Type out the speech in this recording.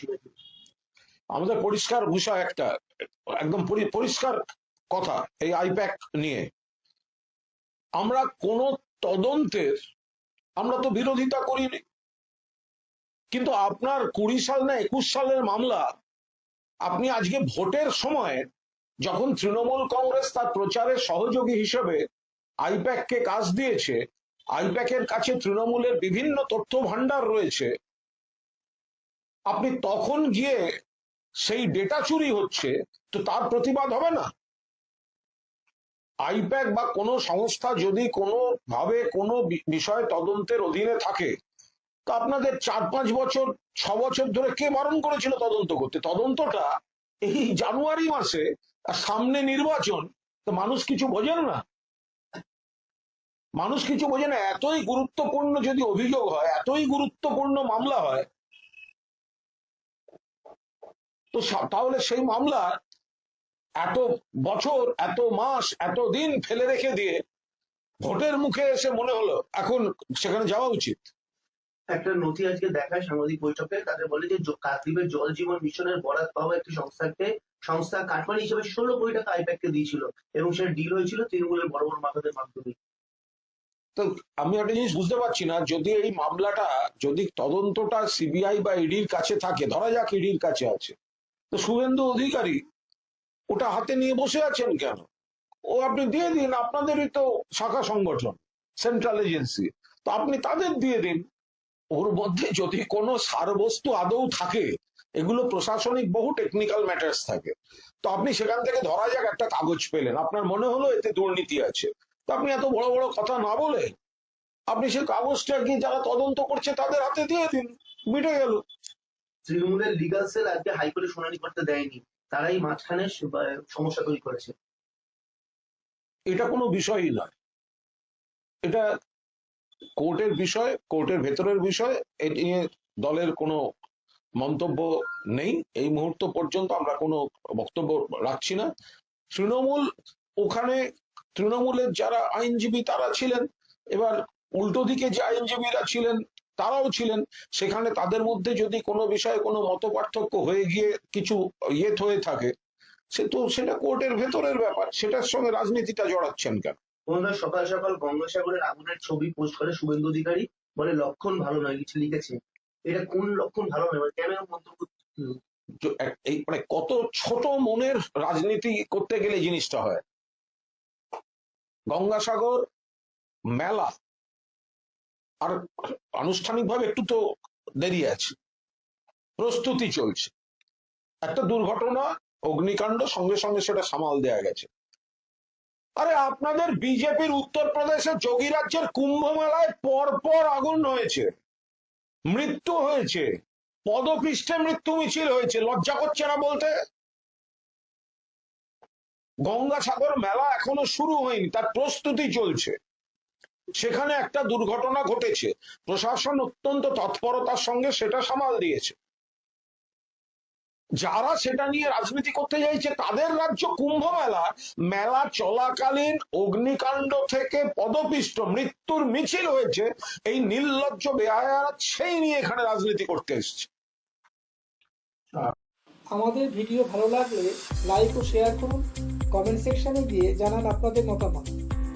শুনেছি আমাদের পরিষ্কার বিষয় একটা, একদম পরিষ্কার কথা এই আইপ্যাক নিয়ে। আমরা কোন তদন্তের, আমরা তো বিরোধিতা করিনি। কিন্তু আপনার কুড়ি সাল না একুশ সালের মামলা, আপনি আজকে ভোটের সময় যখন তৃণমূল কংগ্রেস তার প্রচারের সহযোগী হিসেবে আইপ্যাককে কাজ দিয়েছে, আইপ্যাকের কাছে তৃণমূলের বিভিন্ন তথ্য ভান্ডার রয়েছে আপনি তখন গিয়ে সেই ডেটা চুরি হচ্ছে, তো তার প্রতিবাদ হবে না? আইপ্যাক বা কোনো সংস্থা যদি কোনো ভাবে কোনো বিষয় তদন্তের অধীনে থাকে, তো আপনাদের চার পাঁচ বছর, ছ বছর ধরে কে বারণ করেছিল তদন্ত করতে? তদন্তটা এই জানুয়ারি মাসে সামনে নির্বাচন, তো মানুষ কিছু বোঝেন না। মানুষ কিছু বোঝে না, এতই গুরুত্বপূর্ণ যদি অভিযোগ হয়, এতই গুরুত্বপূর্ণ মামলা হয় তো তাহলে সেই মামলা এত বছর এত মাস এত দিন ফেলে রেখে দিয়ে ভোটের মুখে এসে মনে হলো এখন সেখানে যাওয়া উচিত। একটা নথি আজকে দেখায় সাংবাদিক বৈঠকে তাদের বলে যে কাকদ্বীপের জল জীবন মিশনের বরাদ পাওয়া একটি সংস্থাকে সংস্থা কাঠমানি হিসেবে ষোলো কোটি টাকা আইপ্যাককে দিয়েছিল এবং সেটা ডিল হয়েছিল তৃণমূলের বড় বড় মাথাদের মাধ্যমে। তো আমি একটা জিনিস বুঝতে পারছি না যদি এই মামলাটা যদি তদন্তটা সিবিআই বা ইডির কাছে থাকে ধরা যাক ইডির কাছে আছে তো শুভেন্দু অধিকারী, ওটা হাতে নিয়ে বসে আছেন কেন? ও আপনি দিয়ে দিন, আপনাদেরই তো শাখা সংগঠন সেন্ট্রাল এজেন্সি তো আপনি তাদের দিয়ে দিন। ওর মধ্যে যদি কোনো সারবস্তু আদৌ থাকে, এগুলো প্রশাসনিক বহু টেকনিক্যাল ম্যাটার্স থাকে, তো আপনি সেখান থেকে ধরা যাক একটা কাগজ পেলেন। আপনার মনে হলো এতে দুর্নীতি আছে। তো আপনি এত বড় বড় কথা না বলে, আপনি সেই কাগজটা কি যারা তদন্ত করছে তাদের হাতে দিয়ে দিন, মিটে গেল। তৃণমূলের লিগাল সেল আজকে হাইকোর্টে শুনানি করতে দেয়নি। তারাই মাঝখানে সমস্যা তৈরি করেছে। এটা কোনো বিষয়ই নয়। এটা কোর্টের বিষয়, কোর্টের ভেতরের বিষয়, এ নিয়ে দলের কোনো মন্তব্য নেই। এই মুহূর্ত পর্যন্ত আমরা কোনো বক্তব্য রাখছি না। তৃণমূল ওখানে, তৃণমূলের যারা আইনজীবী তারা ছিলেন। এবার উল্টো দিকে যে আইনজীবীরা ছিলেন তারাও ছিলেন। সেখানে তাদের মধ্যে যদি কোনো বিষয়ে কোনো মত পার্থক্য হয়ে গিয়ে কিছু ইয়ে হয়ে থাকে সে তো সেটা কোর্টের ভেতরের ব্যাপার। সেটার সঙ্গে রাজনীতিটা জড়াচ্ছেন কেন? বন্ধুরা সকাল সকাল গঙ্গাসাগরের আগুনের ছবি পোস্ট করে শুভেন্দু অধিকারী। বলে লক্ষণ ভালো নয় কিছু লিখেছে। এটা কোন লক্ষণ ভালো নয়? মানে কেন মন্তব্য এই মানে কত ছোট মনের রাজনীতি করতে গেলে জিনিসটা হয়? গঙ্গাসাগর মেলা। আর আনুষ্ঠানিকভাবে একটু তো দেরি আছে। প্রস্তুতি চলছে। একটা দুর্ঘটনা, অগ্নিকাণ্ড, সঙ্গে সঙ্গে সেটা সামাল দেয়া গেছে। আরে আপনাদের বিজেপির উত্তরপ্রদেশের যোগী রাজ্যের কুম্ভ মেলায় পর পর আগুন হয়েছে। মৃত্যু হয়েছে। পদপৃষ্ঠে মৃত্যু মিছিল হয়েছে। লজ্জা করছে না বলতে? গঙ্গাসাগর মেলা এখনও শুরু হয়নি, তার প্রস্তুতি চলছে। সেখানে একটা দুর্ঘটনা ঘটেছে। প্রশাসন অত্যন্ত তৎপরতার সঙ্গে সেটা সামাল দিয়েছে। যারা সেটা নিয়ে রাজনীতি করতে চাইছে, তাদের রাজ্য কুম্ভ মেলা মেলা চলাকালীন অগ্নিকাণ্ড থেকে পদপিষ্ট, মৃত্যুর মিছিল হয়েছে। এই নির্লজ্জ বেহায়ারা সেই নিয়ে এখানে রাজনীতি করতে এসছে। আমাদের ভিডিও ভালো লাগলে লাইক ও শেয়ার করুন। কমেন্ট সেকশনে গিয়ে জানান আপনাদের মতামত।